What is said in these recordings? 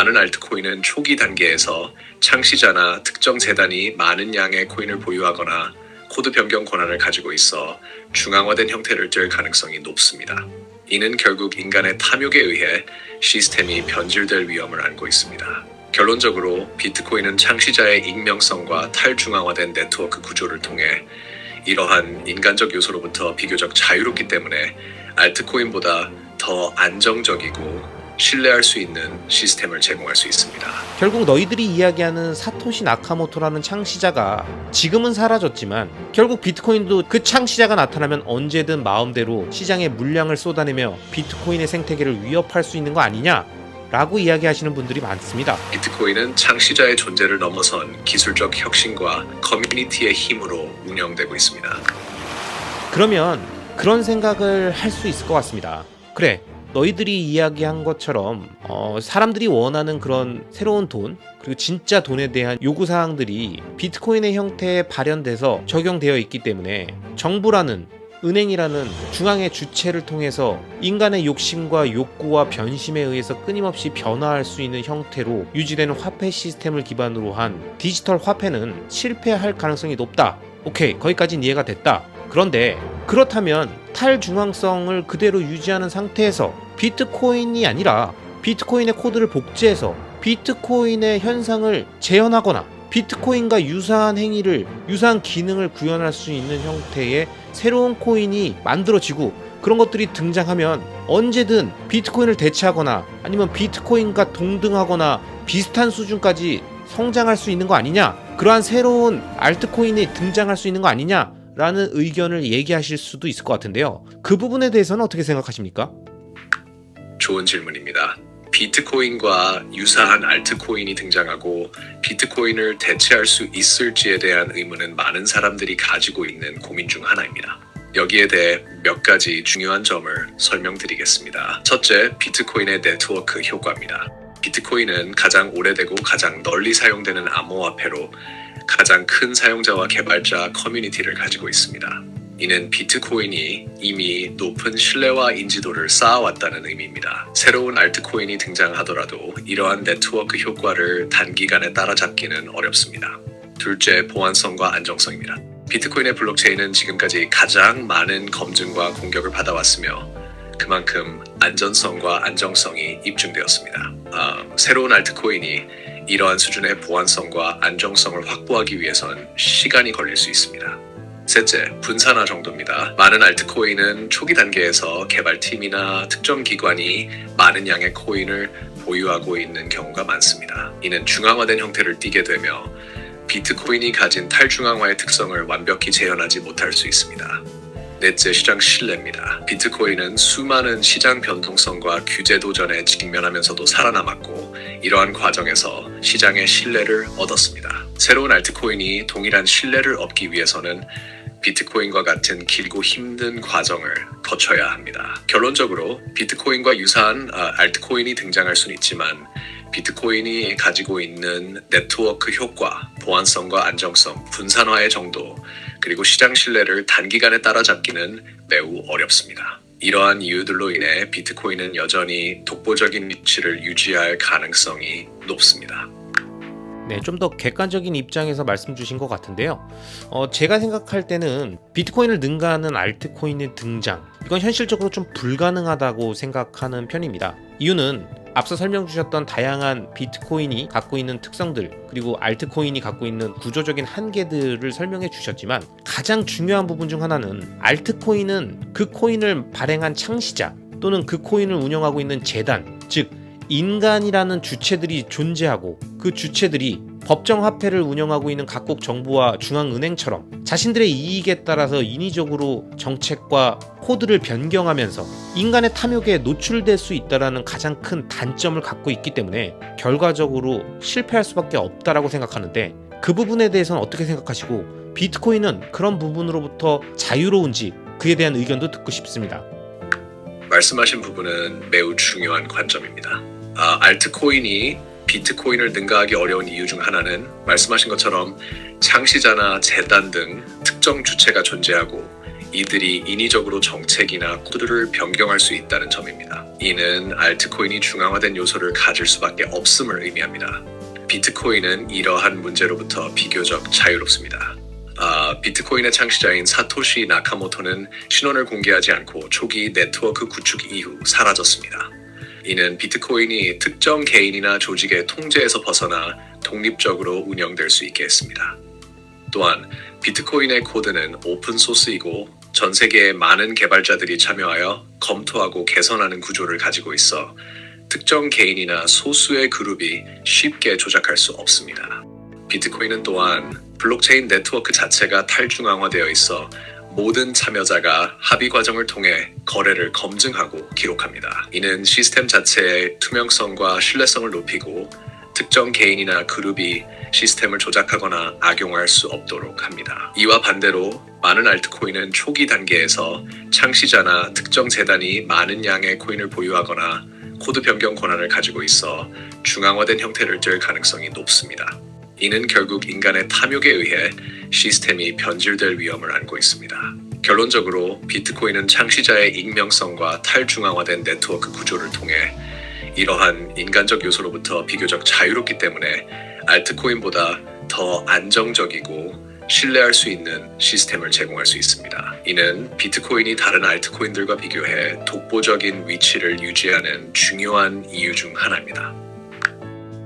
많은 알트코인은 초기 단계에서 창시자나 특정 재단이 많은 양의 코인을 보유하거나 코드 변경 권한을 가지고 있어 중앙화된 형태를 띨 가능성이 높습니다. 이는 결국 인간의 탐욕에 의해 시스템이 변질될 위험을 안고 있습니다. 결론적으로 비트코인은 창시자의 익명성과 탈중앙화된 네트워크 구조를 통해 이러한 인간적 요소로부터 비교적 자유롭기 때문에 알트코인보다 더 안정적이고 신뢰할 수 있는 시스템을 제공할 수 있습니다. 결국 너희들이 이야기하는 사토시 나카모토라는 창시자가 지금은 사라졌지만 결국 비트코인도 그 창시자가 나타나면 언제든 마음대로 시장에 물량을 쏟아내며 비트코인의 생태계를 위협할 수 있는 거 아니냐? 라고 이야기하시는 분들이 많습니다. 비트코인은 창시자의 존재를 넘어선 기술적 혁신과 커뮤니티의 힘으로 운영되고 있습니다. 그러면 그런 생각을 할 수 있을 것 같습니다. 그래, 너희들이 이야기한 것처럼 어, 사람들이 원하는 그런 새로운 돈 그리고 진짜 돈에 대한 요구 사항들이 비트코인의 형태에 발현돼서 적용되어 있기 때문에 정부라는 은행이라는 중앙의 주체를 통해서 인간의 욕심과 욕구와 변심에 의해서 끊임없이 변화할 수 있는 형태로 유지되는 화폐 시스템을 기반으로 한 디지털 화폐는 실패할 가능성이 높다. 오케이, 거기까지는 이해가 됐다. 그런데 그렇다면 탈중앙성을 그대로 유지하는 상태에서 비트코인이 아니라 비트코인의 코드를 복제해서 비트코인의 현상을 재현하거나 비트코인과 유사한 행위를 유사한 기능을 구현할 수 있는 형태의 새로운 코인이 만들어지고 그런 것들이 등장하면 언제든 비트코인을 대체하거나 아니면 비트코인과 동등하거나 비슷한 수준까지 성장할 수 있는 거 아니냐? 그러한 새로운 알트코인이 등장할 수 있는 거 아니냐 라는 의견을 얘기하실 수도 있을 것 같은데요. 그 부분에 대해서는 어떻게 생각하십니까? 좋은 질문입니다. 비트코인과 유사한 알트코인이 등장하고 비트코인을 대체할 수 있을지에 대한 의문은 많은 사람들이 가지고 있는 고민 중 하나입니다. 여기에 대해 몇 가지 중요한 점을 설명드리겠습니다. 첫째, 비트코인의 네트워크 효과입니다. 비트코인은 가장 오래되고 가장 널리 사용되는 암호화폐로 가장 큰 사용자와 개발자 커뮤니티를 가지고 있습니다. 이는 비트코인이 이미 높은 신뢰와 인지도를 쌓아왔다는 의미입니다. 새로운 알트코인이 등장하더라도 이러한 네트워크 효과를 단기간에 따라잡기는 어렵습니다. 둘째, 보안성과 안정성입니다. 비트코인의 블록체인은 지금까지 가장 많은 검증과 공격을 받아왔으며 그만큼 안전성과 안정성이 입증되었습니다. 아, 새로운 알트코인이 이러한 수준의 보안성과 안정성을 확보하기 위해선 시간이 걸릴 수 있습니다. 셋째, 분산화 정도입니다. 많은 알트코인은 초기 단계에서 개발팀이나 특정 기관이 많은 양의 코인을 보유하고 있는 경우가 많습니다. 이는 중앙화된 형태를 띠게 되며 비트코인이 가진 탈중앙화의 특성을 완벽히 재현하지 못할 수 있습니다. 넷째, 시장 신뢰입니다. 비트코인은 수많은 시장 변동성과 규제 도전에 직면하면서도 살아남았고 이러한 과정에서 시장의 신뢰를 얻었습니다. 새로운 알트코인이 동일한 신뢰를 얻기 위해서는 비트코인과 같은 길고 힘든 과정을 거쳐야 합니다. 결론적으로 비트코인과 유사한 아, 알트코인이 등장할 수는 있지만 비트코인이 가지고 있는 네트워크 효과, 보안성과 안정성, 분산화의 정도, 그리고 시장 신뢰를 단기간에 따라잡기는 매우 어렵습니다. 이러한 이유들로 인해 비트코인은 여전히 독보적인 위치를 유지할 가능성이 높습니다. 네, 좀 더 객관적인 입장에서 말씀 주신 것 같은데요. 어, 제가 생각할 때는 비트코인을 능가하는 알트코인의 등장, 이건 현실적으로 좀 불가능하다고 생각하는 편입니다. 이유는 앞서 설명 주셨던 다양한 비트코인이 갖고 있는 특성들, 그리고 알트코인이 갖고 있는 구조적인 한계들을 설명해 주셨지만 가장 중요한 부분 중 하나는 알트코인은 그 코인을 발행한 창시자 또는 그 코인을 운영하고 있는 재단, 즉 인간이라는 주체들이 존재하고 그 주체들이 법정 화폐를 운영하고 있는 각국 정부와 중앙은행처럼 자신들의 이익에 따라서 인위적으로 정책과 코드를 변경하면서 인간의 탐욕에 노출될 수 있다라는 가장 큰 단점을 갖고 있기 때문에 결과적으로 실패할 수밖에 없다라고 생각하는데 그 부분에 대해서는 어떻게 생각하시고 비트코인은 그런 부분으로부터 자유로운지 그에 대한 의견도 듣고 싶습니다. 말씀하신 부분은 매우 중요한 관점입니다. 아, 알트코인이 비트코인을 능가하기 어려운 이유 중 하나는 말씀하신 것처럼 창시자나 재단 등 특정 주체가 존재하고 이들이 인위적으로 정책이나 코드를 변경할 수 있다는 점입니다. 이는 알트코인이 중앙화된 요소를 가질 수밖에 없음을 의미합니다. 비트코인은 이러한 문제로부터 비교적 자유롭습니다. 아, 비트코인의 창시자인 사토시 나카모토는 신원을 공개하지 않고 초기 네트워크 구축 이후 사라졌습니다. 이는 비트코인이 특정 개인이나 조직의 통제에서 벗어나 독립적으로 운영될 수 있게 했습니다. 또한 비트코인의 코드는 오픈 소스이고 전 세계의 많은 개발자들이 참여하여 검토하고 개선하는 구조를 가지고 있어 특정 개인이나 소수의 그룹이 쉽게 조작할 수 없습니다. 비트코인은 또한 블록체인 네트워크 자체가 탈중앙화되어 있어 모든 참여자가 합의 과정을 통해 거래를 검증하고 기록합니다. 이는 시스템 자체의 투명성과 신뢰성을 높이고 특정 개인이나 그룹이 시스템을 조작하거나 악용할 수 없도록 합니다. 이와 반대로 많은 알트코인은 초기 단계에서 창시자나 특정 재단이 많은 양의 코인을 보유하거나 코드 변경 권한을 가지고 있어 중앙화된 형태를 띨 가능성이 높습니다. 이는 결국 인간의 탐욕에 의해 시스템이 변질될 위험을 안고 있습니다. 결론적으로 비트코인은 창시자의 익명성과 탈중앙화된 네트워크 구조를 통해 이러한 인간적 요소로부터 비교적 자유롭기 때문에 알트코인보다 더 안정적이고 신뢰할 수 있는 시스템을 제공할 수 있습니다. 이는 비트코인이 다른 알트코인들과 비교해 독보적인 위치를 유지하는 중요한 이유 중 하나입니다.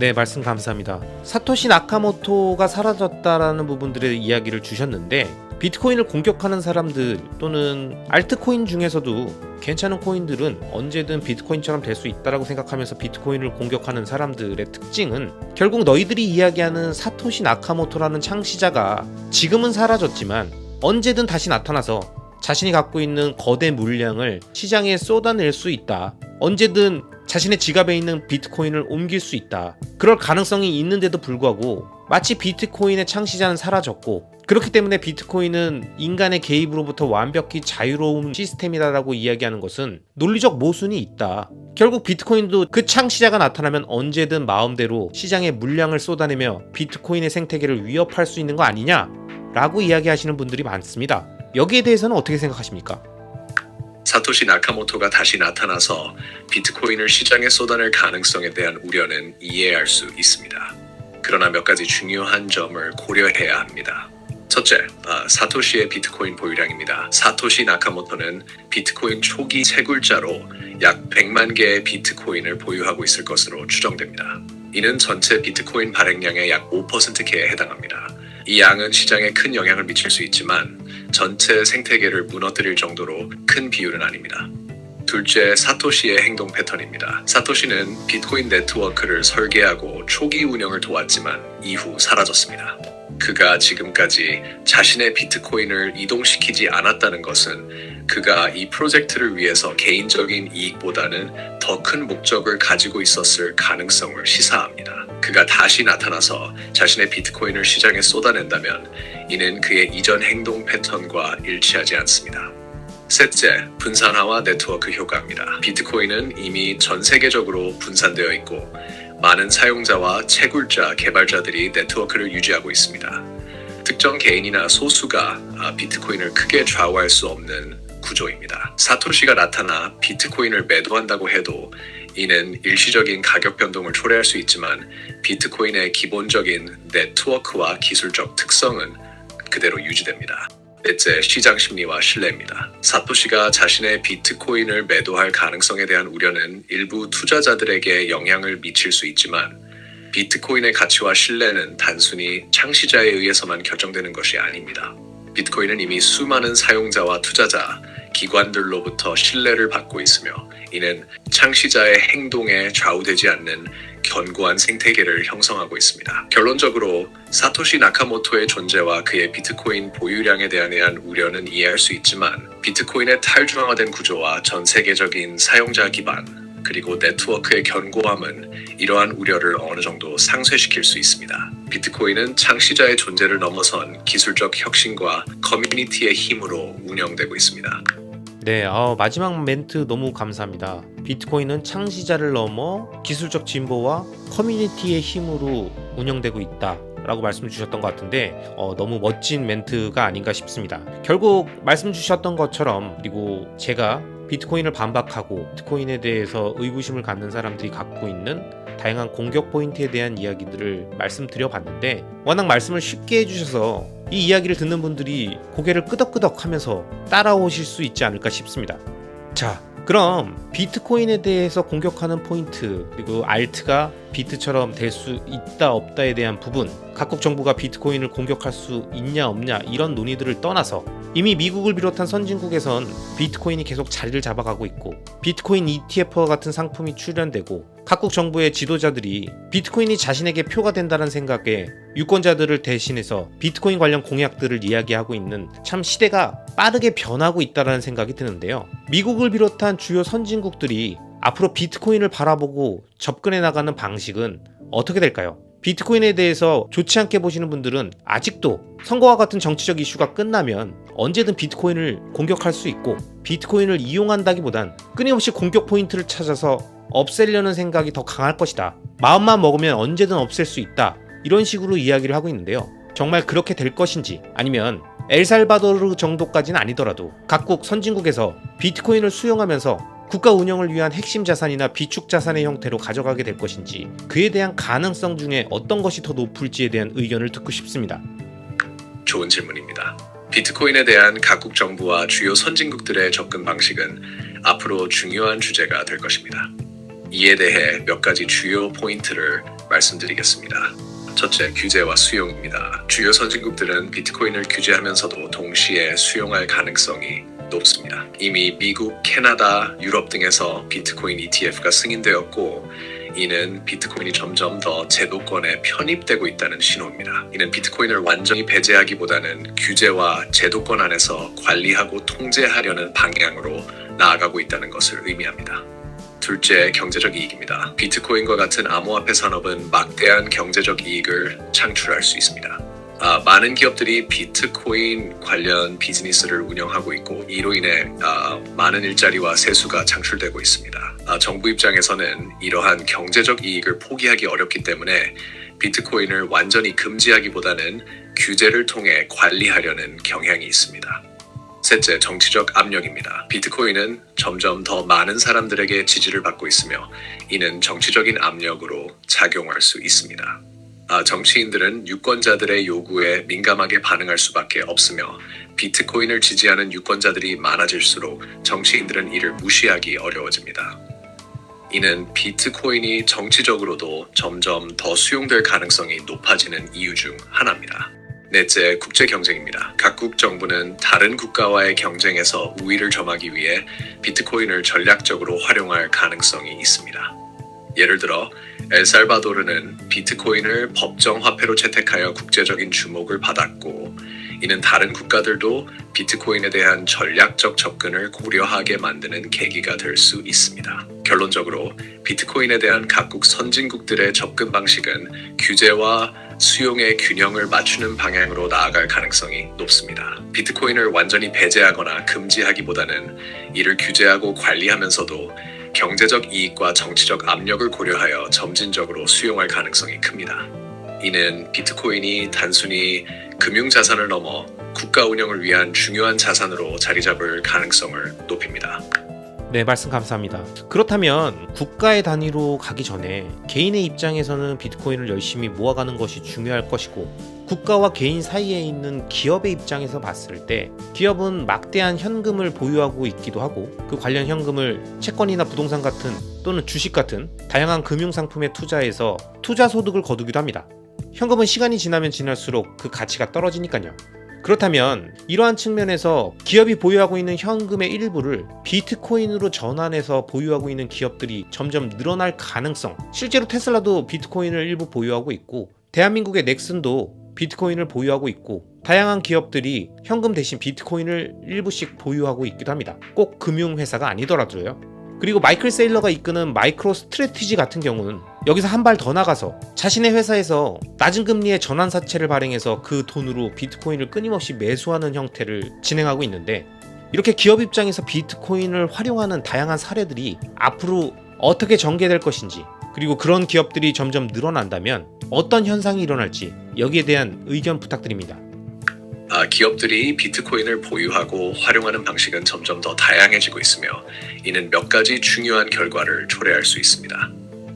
네, 말씀 감사합니다. 사토시 나카모토가 사라졌다라는 부분들의 이야기를 주셨는데 비트코인을 공격하는 사람들 또는 알트코인 중에서도 괜찮은 코인들은 언제든 비트코인처럼 될 수 있다라고 생각하면서 비트코인을 공격하는 사람들의 특징은 결국 너희들이 이야기하는 사토시 나카모토라는 창시자가 지금은 사라졌지만 언제든 다시 나타나서 자신이 갖고 있는 거대 물량을 시장에 쏟아낼 수 있다. 언제든 자신의 지갑에 있는 비트코인을 옮길 수 있다. 그럴 가능성이 있는데도 불구하고 마치 비트코인의 창시자는 사라졌고 그렇기 때문에 비트코인은 인간의 개입으로부터 완벽히 자유로운 시스템이다라고 이야기하는 것은 논리적 모순이 있다. 결국 비트코인도 그 창시자가 나타나면 언제든 마음대로 시장에 물량을 쏟아내며 비트코인의 생태계를 위협할 수 있는 거 아니냐? 라고 이야기하시는 분들이 많습니다. 여기에 대해서는 어떻게 생각하십니까? 사토시 나카모토가 다시 나타나서 비트코인을 시장에 쏟아낼 가능성에 대한 우려는 이해할 수 있습니다. 그러나 몇 가지 중요한 점을 고려해야 합니다. 첫째, 아, 사토시의 비트코인 보유량입니다. 사토시 나카모토는 비트코인 초기 채굴자로 약 100만 개의 비트코인을 보유하고 있을 것으로 추정됩니다. 이는 전체 비트코인 발행량의 약 5%에 해당합니다. 이 양은 시장에 큰 영향을 미칠 수 있지만 전체 생태계를 무너뜨릴 정도로 큰 비율은 아닙니다. 둘째, 사토시의 행동 패턴입니다. 사토시는 비트코인 네트워크를 설계하고 초기 운영을 도왔지만 이후 사라졌습니다. 그가 지금까지 자신의 비트코인을 이동시키지 않았다는 것은 그가 이 프로젝트를 위해서 개인적인 이익보다는 더 큰 목적을 가지고 있었을 가능성을 시사합니다. 그가 다시 나타나서 자신의 비트코인을 시장에 쏟아낸다면 이는 그의 이전 행동 패턴과 일치하지 않습니다. 셋째, 분산화와 네트워크 효과입니다. 비트코인은 이미 전 세계적으로 분산되어 있고 많은 사용자와 채굴자, 개발자들이 네트워크를 유지하고 있습니다. 특정 개인이나 소수가 아, 비트코인을 크게 좌우할 수 없는 구조입니다. 사토시가 나타나 비트코인을 매도한다고 해도 이는 일시적인 가격 변동을 초래할 수 있지만 비트코인의 기본적인 네트워크와 기술적 특성은 그대로 유지됩니다. 넷째, 시장 심리와 신뢰입니다. 사토시가 자신의 비트코인을 매도할 가능성에 대한 우려는 일부 투자자들에게 영향을 미칠 수 있지만 비트코인의 가치와 신뢰는 단순히 창시자에 의해서만 결정되는 것이 아닙니다. 비트코인은 이미 수많은 사용자와 투자자, 기관들로부터 신뢰를 받고 있으며 이는 창시자의 행동에 좌우되지 않는 견고한 생태계를 형성하고 있습니다. 결론적으로 사토시 나카모토의 존재와 그의 비트코인 보유량에 대한 우려는 이해할 수 있지만 비트코인의 탈중앙화된 구조와 전 세계적인 사용자 기반 그리고 네트워크의 견고함은 이러한 우려를 어느 정도 상쇄시킬 수 있습니다. 비트코인은 창시자의 존재를 넘어선 기술적 혁신과 커뮤니티의 힘으로 운영되고 있습니다. 네, 어, 마지막 멘트 너무 감사합니다. 비트코인은 창시자를 넘어 기술적 진보와 커뮤니티의 힘으로 운영되고 있다. 라고 말씀 주셨던 것 같은데 어, 너무 멋진 멘트가 아닌가 싶습니다. 결국 말씀 주셨던 것처럼 그리고 제가 비트코인을 반박하고 비트코인에 대해서 의구심을 갖는 사람들이 갖고 있는 다양한 공격 포인트에 대한 이야기들을 말씀드려 봤는데 워낙 말씀을 쉽게 해주셔서 이 이야기를 듣는 분들이 고개를 끄덕끄덕 하면서 따라오실 수 있지 않을까 싶습니다. 자, 그럼 비트코인에 대해서 공격하는 포인트 그리고 알트가 비트처럼 될 수 있다 없다에 대한 부분 각국 정부가 비트코인을 공격할 수 있냐 없냐 이런 논의들을 떠나서 이미 미국을 비롯한 선진국에선 비트코인이 계속 자리를 잡아가고 있고 비트코인 ETF와 같은 상품이 출연되고 각국 정부의 지도자들이 비트코인이 자신에게 표가 된다는 생각에 유권자들을 대신해서 비트코인 관련 공약들을 이야기하고 있는 참 시대가 빠르게 변하고 있다는 생각이 드는데요. 미국을 비롯한 주요 선진국들이 앞으로 비트코인을 바라보고 접근해 나가는 방식은 어떻게 될까요? 비트코인에 대해서 좋지 않게 보시는 분들은 아직도 선거와 같은 정치적 이슈가 끝나면 언제든 비트코인을 공격할 수 있고 비트코인을 이용한다기보단 끊임없이 공격 포인트를 찾아서 없애려는 생각이 더 강할 것이다. 마음만 먹으면 언제든 없앨 수 있다. 이런 식으로 이야기를 하고 있는데요. 정말 그렇게 될 것인지 아니면 엘살바도르 정도까지는 아니더라도 각국 선진국에서 비트코인을 수용하면서 국가 운영을 위한 핵심 자산이나 비축 자산의 형태로 가져가게 될 것인지 그에 대한 가능성 중에 어떤 것이 더 높을지에 대한 의견을 듣고 싶습니다. 좋은 질문입니다. 비트코인에 대한 각국 정부와 주요 선진국들의 접근 방식은 앞으로 중요한 주제가 될 것입니다. 이에 대해 몇 가지 주요 포인트를 말씀드리겠습니다. 첫째, 규제와 수용입니다. 주요 선진국들은 비트코인을 규제하면서도 동시에 수용할 가능성이 높습니다. 이미 미국, 캐나다, 유럽 등에서 비트코인 ETF가 승인되었고, 이는 비트코인이 점점 더 제도권에 편입되고 있다는 신호입니다. 이는 비트코인을 완전히 배제하기보다는 규제와 제도권 안에서 관리하고 통제하려는 방향으로 나아가고 있다는 것을 의미합니다. 둘째, 경제적 이익입니다. 비트코인과 같은 암호화폐 산업은 막대한 경제적 이익을 창출할 수 있습니다. 아, 많은 기업들이 비트코인 관련 비즈니스를 운영하고 있고 이로 인해 아, 많은 일자리와 세수가 창출되고 있습니다. 아, 정부 입장에서는 이러한 경제적 이익을 포기하기 어렵기 때문에 비트코인을 완전히 금지하기보다는 규제를 통해 관리하려는 경향이 있습니다. 셋째, 정치적 압력입니다. 비트코인은 점점 더 많은 사람들에게 지지를 받고 있으며 이는 정치적인 압력으로 작용할 수 있습니다. 아, 정치인들은 유권자들의 요구에 민감하게 반응할 수밖에 없으며 비트코인을 지지하는 유권자들이 많아질수록 정치인들은 이를 무시하기 어려워집니다. 이는 비트코인이 정치적으로도 점점 더 수용될 가능성이 높아지는 이유 중 하나입니다. 넷째, 국제 경쟁입니다. 각국 정부는 다른 국가와의 경쟁에서 우위를 점하기 위해 비트코인을 전략적으로 활용할 가능성이 있습니다. 예를 들어 엘살바도르는 비트코인을 법정 화폐로 채택하여 국제적인 주목을 받았고 이는 다른 국가들도 비트코인에 대한 전략적 접근을 고려하게 만드는 계기가 될 수 있습니다. 결론적으로 비트코인에 대한 각국 선진국들의 접근 방식은 규제와 수용의 균형을 맞추는 방향으로 나아갈 가능성이 높습니다. 비트코인을 완전히 배제하거나 금지하기보다는 이를 규제하고 관리하면서도 경제적 이익과 정치적 압력을 고려하여 점진적으로 수용할 가능성이 큽니다. 이는 비트코인이 단순히 금융자산을 넘어 국가 운영을 위한 중요한 자산으로 자리 잡을 가능성을 높입니다. 네, 말씀 감사합니다. 그렇다면 국가의 단위로 가기 전에 개인의 입장에서는 비트코인을 열심히 모아가는 것이 중요할 것이고 국가와 개인 사이에 있는 기업의 입장에서 봤을 때 기업은 막대한 현금을 보유하고 있기도 하고 그 관련 현금을 채권이나 부동산 같은 또는 주식 같은 다양한 금융 상품에 투자해서 투자 소득을 거두기도 합니다. 현금은 시간이 지나면 지날수록 그 가치가 떨어지니까요. 그렇다면 이러한 측면에서 기업이 보유하고 있는 현금의 일부를 비트코인으로 전환해서 보유하고 있는 기업들이 점점 늘어날 가능성. 실제로 테슬라도 비트코인을 일부 보유하고 있고 대한민국의 넥슨도 비트코인을 보유하고 있고 다양한 기업들이 현금 대신 비트코인을 일부씩 보유하고 있기도 합니다. 꼭 금융회사가 아니더라도요. 그리고 마이클 세일러가 이끄는 마이크로 스트레티지 같은 경우는 여기서 한 발 더 나가서 자신의 회사에서 낮은 금리의 전환 사채를 발행해서 그 돈으로 비트코인을 끊임없이 매수하는 형태를 진행하고 있는데 이렇게 기업 입장에서 비트코인을 활용하는 다양한 사례들이 앞으로 어떻게 전개될 것인지 그리고 그런 기업들이 점점 늘어난다면 어떤 현상이 일어날지 여기에 대한 의견 부탁드립니다. 아, 기업들이 비트코인을 보유하고 활용하는 방식은 점점 더 다양해지고 있으며 이는 몇 가지 중요한 결과를 초래할 수 있습니다.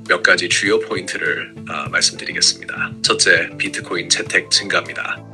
몇 가지 주요 포인트를 아, 말씀드리겠습니다. 첫째, 비트코인 채택 증가입니다.